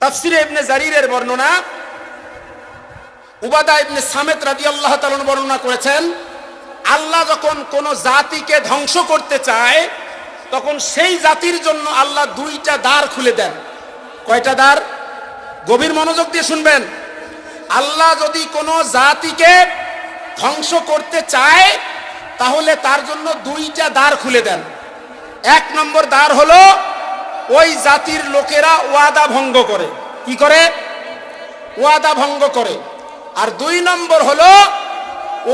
তাফসিরে ইবনে জারিরের বর্ণনা, উবাদা ইবনে সামেত রাদিয়াল্লাহু তাআলা বর্ণনা করেছেন, আল্লাহ যখন কোন জাতিকে ধ্বংস করতে চায়, তখন সেই জাতির জন্য আল্লাহ দুইটা দ্বার খুলে দেন। কয়টা দ্বার? গভীর মনোযোগ দিয়ে শুনবেন। আল্লাহ যদি কোনো জাতিকে ধ্বংস করতে চায়, তাহলে তার জন্য দুইটা দ্বার খুলে দেন। এক নম্বর দ্বার হলো ওই জাতির লোকেরা ওয়াদা ভঙ্গ করে। কি করে? ওয়াদা ভঙ্গ করে। আর দুই নম্বর হলো,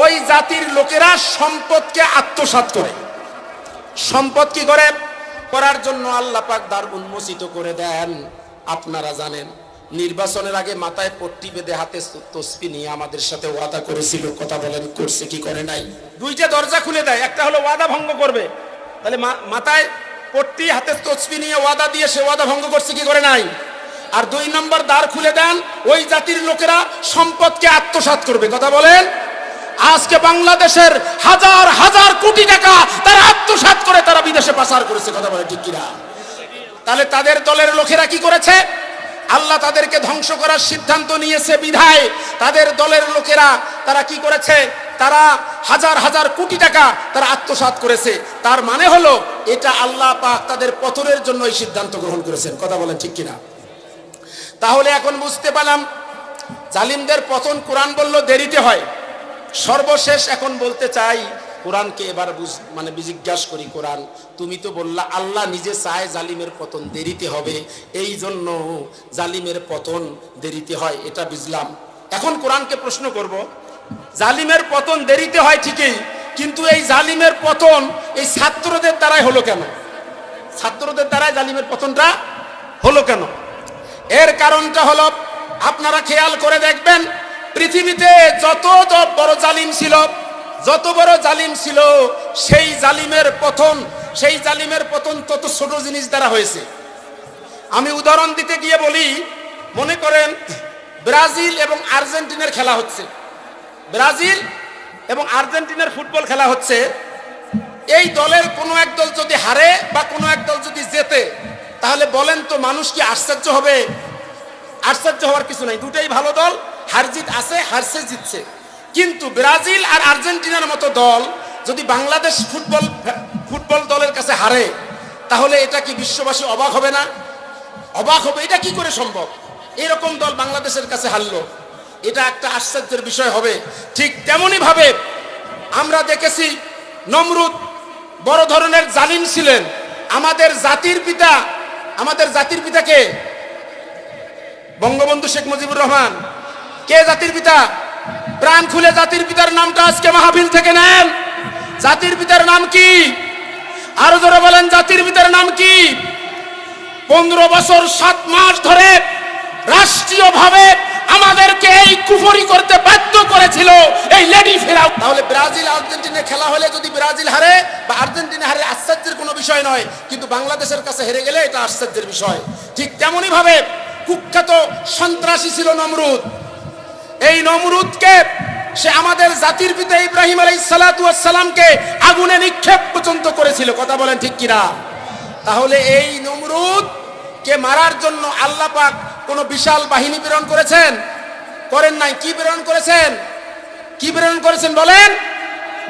ওই জাতির লোকেরা সম্পদকে আত্মসাৎ করে। সম্পদ কি করে? করার জন্য আল্লাহ পাক দ্বার উন্মোচিত করে দেন। আপনারা জানেন, নির্বাচনের আগে মাথায় পট্টি বেঁধে হাতে তসবি নিয়ে আমাদের সাথে ওয়াদা করেছিল। কথা বলেন, করছে কি করে নাই? দুইটা দরজা খুলে দেয়, একটা হলো ওয়াদা ভঙ্গ করবে। তাহলে মাথায় পট্টি হাতে তসবি নিয়ে ওয়াদা দিয়ে সে ওয়াদা ভঙ্গ করছে, কি করে নাই? আর দুই নম্বর দ্বার খুলে দেন, ওই জাতির লোকেরা সম্পদকে আত্মসাৎ করবে। কথা বলেন? আজকে বাংলাদেশের হাজার হাজার কোটি টাকা তারা আত্মসাৎ করে তারা বিদেশে পাচার করেছে, কথা বলে ঠিক কিনা? তাহলে তাদের দলের লোকেরা কি করেছে? আল্লাহ তাদেরকে ধ্বংস করার সিদ্ধান্ত নিয়েছে বিধায়। তাদের দলের লোকেরা তারা কি করেছে? তারা হাজার হাজার কোটি টাকা তারা আত্মসাৎ করেছে। তার মানে হলো, এটা আল্লাহ পাক তাদের পতনের জন্য এই সিদ্ধান্ত গ্রহণ করেছেন। কথা বলেন ঠিক কিনা? তাহলে এখন বুঝতে পারলাম, জালিমদের পতন কোরআন বলল দেরিতে হয়। সর্বশেষ এখন বলতে চাই, কোরআনকে এবার বুঝ- মানে জিজ্ঞাস করি কোরআন। তুমি তো বললা, আল্লাহ নিজে চায় জালিমের পতন দেরিতে হবে। এই জন্য জালিমের পতন দেরিতে হয়, এটা বুঝলাম। এখন কোরআনকে প্রশ্ন করব জালিমের পতন দেরিতে হয় ঠিকই, কিন্তু এই জালিমের পতন এই ছাত্রদের দ্বারাই হলো কেন? ছাত্রদের দ্বারাই জালিমের পতনটা হলো কেন? এর কারণটা হলো, আপনারা খেয়াল করে দেখবেন, পৃথিবীতে যত বড় জালিম ছিল, যত বড় জালিম ছিল, সেই জালিমের পতন, সেই জালিমের পতন তত ছোট জিনিস দ্বারা হয়েছে। আমি উদাহরণ দিতে গিয়ে বলি, মনে করেন ব্রাজিল এবং আর্জেন্টিনার খেলা হচ্ছে। ব্রাজিল এবং আর্জেন্টিনার ফুটবল খেলা হচ্ছে। এই দলের কোনো এক দল যদি হারে বা কোনো এক দল যদি জেতে, তাহলে বলেন তো মানুষ কি আশ্চর্য হবে? আশ্চর্য হওয়ার কিছু নাই। দুটাই ভালো দল হার জিত আছে, হারছে, জিতছে। কিন্তু ব্রাজিল আর আর্জেন্টিনার মতো দল যদি বাংলাদেশ ফুটবল ফুটবল দলের কাছে হারে, তাহলে এটা কি বিশ্ববাসী অবাক হবে না? অবাক হবে। এটা কি করে সম্ভব? এরকম দল বাংলাদেশের কাছে হারলো। এটা একটা আশ্চর্যের বিষয় হবে। ঠিক তেমনি ভাবে আমরা দেখেছি নমরুদ বড় ধরনের জালিম ছিলেন। আমাদের জাতির পিতা, আমাদের জাতির পিতাকে বঙ্গবন্ধু শেখ মুজিবুর রহমান, কে জাতির পিতা? প্রাণ খুলে জাতির পিতার নামটা আজকে মাহফিল থেকে নেন। জাতির পিতার নাম কি? আরও ধরে বলেন, জাতির পিতার নাম কি? পনেরো বছর সাত মাস ধরে রাষ্ট্রীয়ভাবে আমাদেরকে এই কুফরি করতে বাধ্য করেছিল এই লেডি ফেরাও। তাহলে ব্রাজিল আর্জেন্টিনা খেলা হলে যদি ব্রাজিল হারে বা আর্জেন্টিনা হারে আশ্চর্যের কোনো বিষয় নয়, কিন্তু বাংলাদেশের কাছে হেরে গেলে এটা আশ্চর্যের বিষয়। ঠিক তেমনই ভাবে কুখ্যাত সন্ত্রাসী ছিল নমরুদ। এই নমরুদকে সে আমাদের জাতির পিতা ইব্রাহিম আলাই সালাতামকে আগুনে নিক্ষেপ পর্যন্ত করেছিল। কথা বলেন ঠিক কিনা? তাহলে এই নমরুদ কে মারার জন্য আল্লাহ পাক কোন বিশাল বাহিনী প্রেরণ করেছেন? করেন নাই। কি প্রেরণ করেছেন? কি প্রেরণ করেছেন বলেন?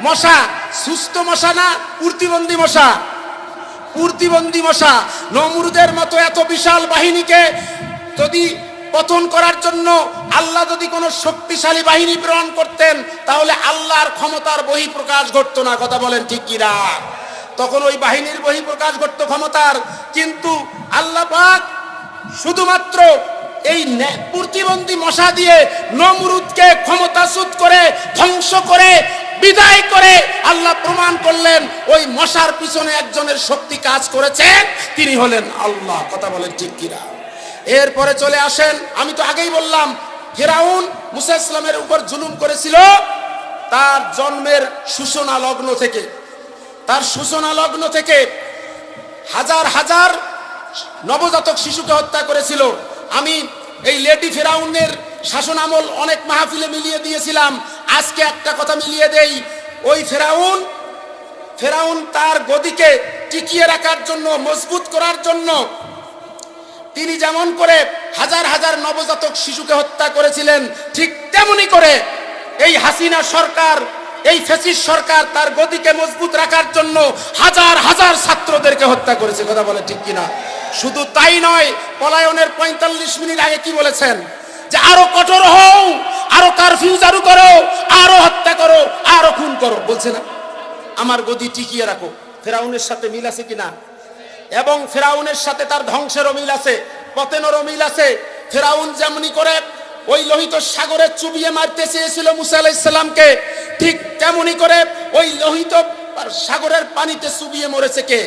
মশা, সুস্থ মশা না প্রতিবন্ধী মশা? প্রতিবন্ধী মশা। নমরুদের মতো এত বিশাল বাহিনীকে যদি পতন করার জন্য আল্লাহ যদি কোনো শক্তিশালী বাহিনী প্রেরণ করতেন, তাহলে আল্লাহর ক্ষমতার বহি প্রকাশ ঘটতো না। কথা বলেন ঠিক কিনা? তখন ওই বাহিনীর বহি প্রকাশ ঘটতো ক্ষমতার। কিন্তু আল্লাহ শুধুমাত্র এই প্রতিবন্ধী মশা দিয়ে নমরুদকে ক্ষমতাচ্যুত করে, ধ্বংস করে, বিদায় করে আল্লাহ প্রমাণ করলেন, ওই মশার পিছনে একজনের শক্তি কাজ করেছেন তিনি হলেন আল্লাহ। কথা বলেন ঠিক কিরা এরপরে চলে আসেন, আমি তো আগেই বললাম, ফেরাউন মুসা ইসলামের উপর জুলুম করেছিল তার জন্মের সূচনা লগ্ন থেকে। তার সূচনা লগ্ন থেকে হাজার হাজার নবজাতক শিশুকে হত্যা করেছিল। আমি এই লেডি ফেরাউনের শাসন আমল অনেক মাহফিলে মিলিয়ে দিয়েছিলাম। আজকে একটা কথা মিলিয়ে দেই, ওই ফেরাউন ফেরাউন তার গদিকে টিকিয়ে রাখার জন্য, মজবুত করার জন্য তিনি যেমন করে হাজার হাজার নবজাতক শিশুকে হত্যা করেছিলেন, ঠিক তেমনি করে এই হাসিনা সরকার, এই ফেসিস সরকার তার গদিকে মজবুত রাখার জন্য হাজার হাজার ছাত্রদেরকে হত্যা করেছে। কথা বলে ঠিক কিনা? শুধু তাই নয়, পলায়নের পঁয়তাল্লিশ মিনিট আগে কি বলেছেন? যে আরও কঠোর হও, আরও কারফিউ চালু করো, আরও হত্যা করো, আরও খুন করো। বলছে না? আমার গদি টিকিয়ে রাখো। ফেরাউনের সাথে মিল আছে কিনা? এবং ফেরাউনের সাথে তার ধ্বংসেরও মিল আছে, পতেনেরও মিল আছে। ফেরাউন যেমনি করে, ওই লোহিত সাগরে চুবিয়ে মারতে চেয়েছিল মুসা আলাইসাল্লামকে ঠিক তেমনি করে ওই লোহিত সাগরের পানিতে চুবিয়ে মরেছে কে?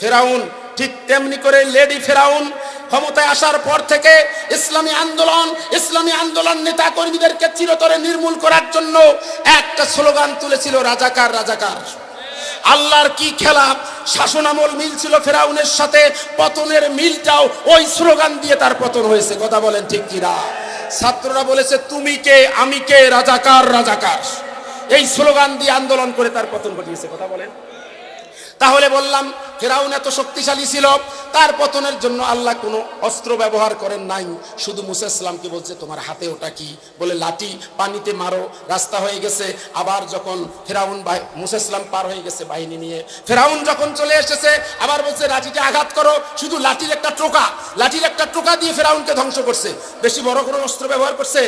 ফেরাউন। ঠিক তেমনি করে লেডি ফেরাউন ক্ষমতায় আসার পর থেকে ইসলামী আন্দোলন ইসলামী আন্দোলন নেতা কর্মীদেরকে চিরতরে নির্মূল করার জন্য একটা স্লোগান তুলেছিল রাজাকার রাজাকার। আল্লাহর কি খেলা? শাসনামল মিল ছিল ফেরাউনের সাথে, পতনের মিলটাও ওই স্লোগান দিয়ে তার পতন হয়েছে। কথা বলেন ঠিক কিনা? ছাত্ররা বলেছে, তুমি কে? আমি কে? রাজাকার রাজাকার। এই স্লোগান দিয়ে আন্দোলন করে তার পতন ঘটিয়েছে। কথা বলেন। তাহলে বললাম, ফেরাউন এত শক্তিশালী ছিল, তার পতনের জন্য আল্লাহ কোনো অস্ত্র ব্যবহার করেন নাই। শুধু মুসা ইসলামকে বলছে, তোমার হাতে ওটা কি? বলে লাঠি পানিতে মারো, রাস্তা হয়ে গেছে। আবার যখন ফেরাউন মুসা ইসলাম পার হয়ে গেছে বাহিনী নিয়ে। ফেরাউন যখন চলে এসেছে, আবার বলছে লাঠিতে আঘাত করো। শুধু লাঠির একটা টোকা, লাঠির একটা টোকা দিয়ে ফেরাউনকে ধ্বংস করছে। বেশি বড় কোনো অস্ত্র ব্যবহার করছে?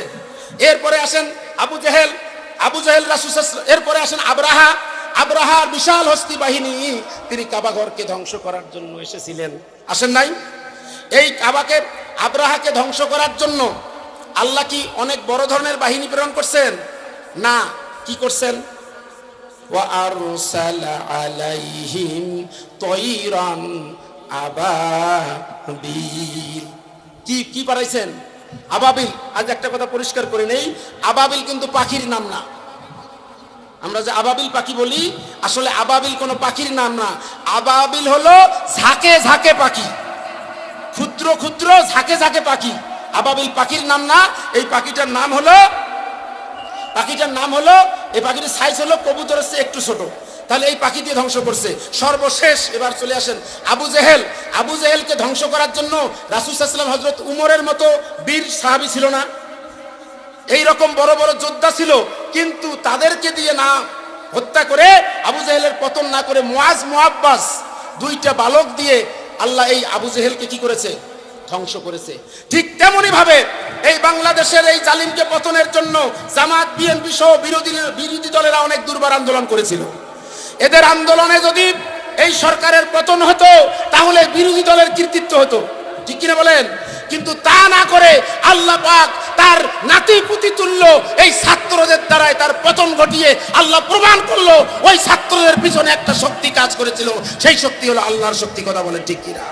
এরপরে আসেন আবু জেহেল, আবু জাহেল রাসুস এরপরে আসেন আবরাহা আব্রাহার বিশাল হস্তি বাহিনী তিনি কাবাঘরকে ধ্বংস করার জন্য এসেছিলেন আসেন নাই এই কাবাকে আব্রাহাকে ধ্বংস করার জন্য আল্লাহ কি অনেক বড় ধরনের বাহিনী প্রেরণ করছেন না কি করছেন وأرسل عليهم طيرا أبابيل কি কি পাঠাইছেন আবাবিল আজ একটা কথা পরিষ্কার করে নেই আবাবিল কিন্তু পাখির নাম না আমরা যে আবাবিল পাখি বলি, আসলে আবাবিল কোনো পাখির নাম না। আবাবিল হলো ঝাঁকে ঝাঁকে পাখি। ক্ষুদ্র ক্ষুদ্র, ঝাঁকে ঝাঁকে পাখি। আবাবিল পাখির নাম না, এই পাখিটার নাম হলো, পাখিটার নাম হলো, এই পাখিটির সাইজ হলো কবুতরের চেয়ে একটু ছোট। তাহলে এই পাখি দিয়ে ধ্বংস করছে। সর্বশেষ এবার চলে আসেন আবু জেহেল। আবু জেহেলকে ধ্বংস করার জন্য রাসুসাল্লাম হজরত উমরের মতো বীর সাহাবি ছিল না। এই রকম বড় বড় যোদ্ধা ছিল, কিন্তু তাদেরকে দিয়ে না হত্যা করে আবু জেহেলের পতন না করে মোয়াজ মোয়াব্বাস দুইটা বালক দিয়ে আল্লাহ এই আবু জেহেলকে কি করেছে? ধ্বংস করেছে। ঠিক তেমনি ভাবে এই বাংলাদেশের এই জালিমকে পতনের জন্য জামাত বিএনপি সহ বিরোধী বিরোধী দলেরা অনেক দুর্বার আন্দোলন করেছিল। এদের আন্দোলনে যদি এই সরকারের পতন হতো, তাহলে বিরোধী দলের কৃতিত্ব হতো। ঠিক কিনা বলেন? কিন্তু তা না করে আল্লাহ পাক তার নাতি পুতি তুল্য এই ছাত্রদের দ্বারাই তার পতন ঘটিয়ে আল্লাহ প্রমাণ করল, ওই ছাত্রদের পিছনে একটা শক্তি কাজ করেছিল। সেই শক্তি হলো আল্লাহর শক্তি, কথা বলেন ঠিক কিনা?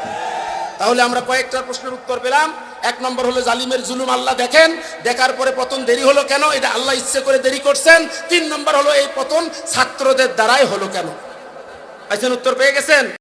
তাহলে আমরা কয়েকটা প্রশ্নের উত্তর পেলাম। এক নম্বর হলো জালিমের জুলুম আল্লাহ দেখেন। দেখার পরে পতন দেরি হলো কেন? এটা আল্লাহ ইচ্ছে করে দেরি করছেন। তিন নম্বর হলো এই পতন ছাত্রদের দ্বারাই হলো কেন? আচ্ছা উত্তর পেয়ে গেছেন?